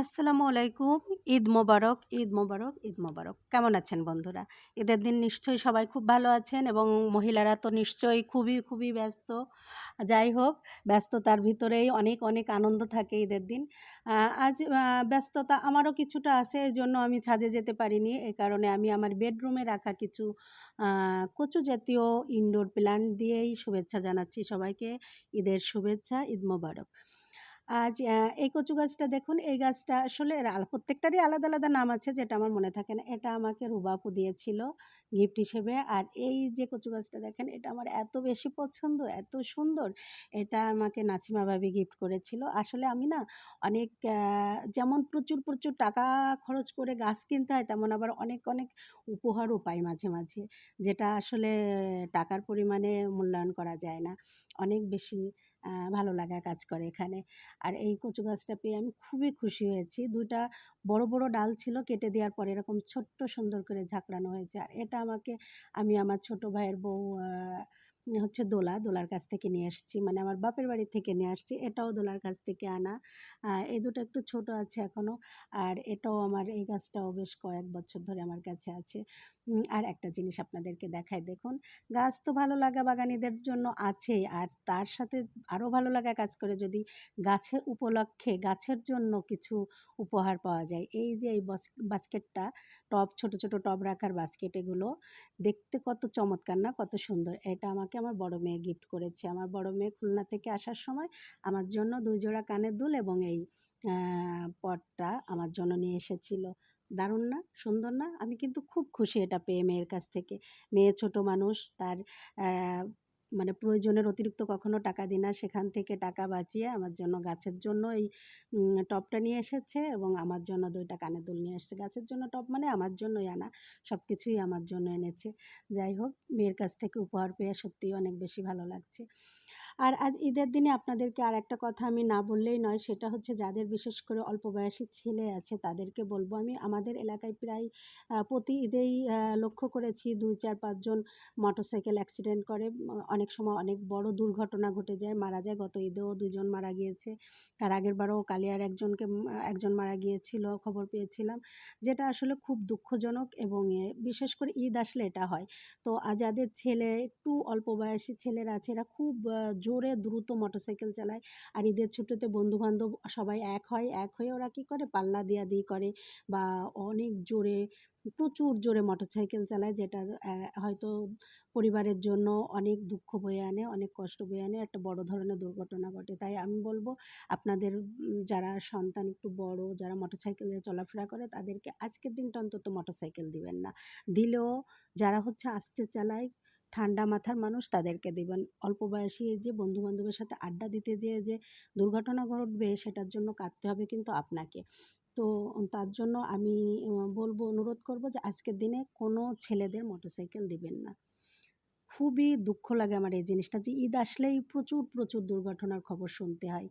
আসসালামু আলাইকুম। ঈদ মোবারক ঈদ মোবারক ঈদ মোবারক। কেমন আছেন বন্ধুরা? ঈদের দিন নিশ্চয়ই সবাই খুব ভালো আছেন এবং মহিলারা তো নিশ্চয়ই খুবই খুবই ব্যস্ত। যাই হোক, ব্যস্ততার ভিতরেই অনেক অনেক আনন্দ থাকে ঈদের দিন। আজ ব্যস্ততা আমারও কিছুটা আছে, এই জন্য আমি ছাদে যেতে পারিনি। এই কারণে আমি আমার বেডরুমে রাখা কিছু কচু জাতীয় ইনডোর প্ল্যান্ট দিয়েই শুভেচ্ছা জানাচ্ছি সবাইকে। ঈদের শুভেচ্ছা, ঈদ মোবারক। আজ এই কচু গাছটা দেখুন, এই গাছটা আসলে প্রত্যেকটারই আলাদা আলাদা নাম আছে যেটা আমার মনে থাকে না। এটা আমাকে রুবাপু দিয়েছিল গিফট হিসেবে। আর এই যে কচু গাছটা দেখেন, এটা আমার এত বেশি পছন্দ, এত সুন্দর, এটা আমাকে নাসিমা ভাবি গিফট করেছিল। আসলে আমি না অনেক যেমন প্রচুর প্রচুর টাকা খরচ করে গাছ কিনতে হয়, তেমন আবার অনেক অনেক উপহারও পাই মাঝে মাঝে, যেটা আসলে টাকার পরিমাণে মূল্যায়ন করা যায় না। অনেক বেশি ভালো লাগা কাজ করে এখানে। আর এই কচু গাছটা পেয়ে আমি খুবই খুশি হয়েছি। দুইটা বড় বড় ডাল ছিল, কেটে দেওয়ার পরে এরকম ছোট্ট সুন্দর করে ঝাঁকড়ানো হয়েছে। আর এটা আমাকে, আমি আমার ছোট ভাইয়ের বউ হচ্ছে দোলা, দোলার কাছ থেকে নিয়ে আসছি। মানে আমার বাপের বাড়ি থেকে নিয়ে আসছি। এটাও দোলার কাছ থেকে আনা। এই দুটো একটু ছোট আছে এখনও আর এটাও আমার, এই গাছটাও বেশ কয়েক বছর ধরে আমার কাছে আছে। আর একটা জিনিস আপনাদেরকে দেখাই। দেখুন, গাছ তো ভালো লাগা বাগানিদের জন্য আছে আর তার সাথে আরও ভালো লাগা কাজ করে যদি গাছে উপলক্ষে, গাছের জন্য কিছু উপহার পাওয়া যায়। এই যে এই বস- বাস্কেটটা, টব, ছোট ছোট টব রাখার বাস্কেট এগুলো, দেখতে কত চমৎকার না? কত সুন্দর। এটা আমাকে আমার বড় মেয়ে গিফট করেছে। আমার বড় মেয়ে খুলনা থেকে আসার সময় আমার জন্য দুই জোড়া কানের দুল এবং এই পটটা আমার জন্য নিয়ে এসেছিল। দারুণ না? সুন্দর না? আমি কিন্তু খুব খুশি এটা পেয়ে মেয়ের কাছ থেকে। মেয়ে ছোট মানুষ, তার মানে প্রয়োজনের অতিরিক্ত কখনো টাকা দিই না। সেখান থেকে টাকা বাঁচিয়ে আমার জন্য গাছের জন্য এই টবটা নিয়ে এসেছে এবং আমার জন্য দুইটা কানের দুল নিয়ে এসেছে। গাছের জন্য টব মানে আমার জন্যই আনা সব কিছুই আমার জন্য এনেছে। যাই হোক মেয়ের কাছ থেকে উপহার পেয়ে সত্যিই অনেক বেশি ভালো লাগছে। আর আজ ঈদের দিনে আপনাদেরকে আর একটা কথা আমি না বললেই নয় সেটা হচ্ছে যাদের বিশেষ করে অল্প বয়সী ছেলে আছে তাদেরকে বলব আমি আমাদের এলাকায় প্রায় প্রতি ঈদেই লক্ষ্য করেছি দুই চার পাঁচজন মোটরসাইকেল অ্যাক্সিডেন্ট করে উম, অনেক সময় অনেক বড় দুর্ঘটনা ঘটে যায়, মারা যায়। গত ঈদেও দুজন মারা গিয়েছে। তার আগের বারও কালিয়ার একজনকে, একজন মারা গিয়েছিল, খবর পেয়েছিলাম। যেটা আসলে খুব দুঃখজনক এবং বিশেষ করে ঈদ আসলে এটা হয়। তো আর যাদের ছেলে, একটু অল্প বয়সী ছেলেরা আছে, এরা খুব জোরে দ্রুত মোটরসাইকেল চালায়। আর ঈদের ছুটিতে বন্ধুবান্ধব সবাই এক হয়, এক হয়ে ওরা কী করে? পাল্লা দিয়া দিয়ে করে বা অনেক জোরে প্রচুর জোরে মোটরসাইকেল চালায়, যেটা হয়তো পরিবারের জন্য অনেক দুঃখ বয়ে আনে, অনেক কষ্ট বয়ে আনে, একটা বড় ধরনের দুর্ঘটনা ঘটে। তাই আমি বলব, আপনাদের যারা সন্তান একটু বড়, যারা মোটরসাইকেলে চলাফেরা করে, তাদেরকে আজকের দিনটা অন্তত মোটরসাইকেল দিবেন না। দিলেও যারা হচ্ছে আস্তে চালায়, ঠান্ডা মাথার মানুষ, তাদেরকে দিবেন। অল্প বয়সী যে বন্ধু বান্ধবের সাথে আড্ডা দিতে যেয়ে যে দুর্ঘটনা ঘটবে, সেটার জন্য কাঁদতে হবে কিন্তু আপনাকে। তো তার জন্য আমি বলব, অনুরোধ করব যে আজকের দিনে কোনো ছেলেদের মোটরসাইকেল দিবেন না। খুবই দুঃখ লাগে আমার এই জিনিসটা যে ঈদ আসলেই প্রচুর প্রচুর দুর্ঘটনার খবর শুনতে হয়।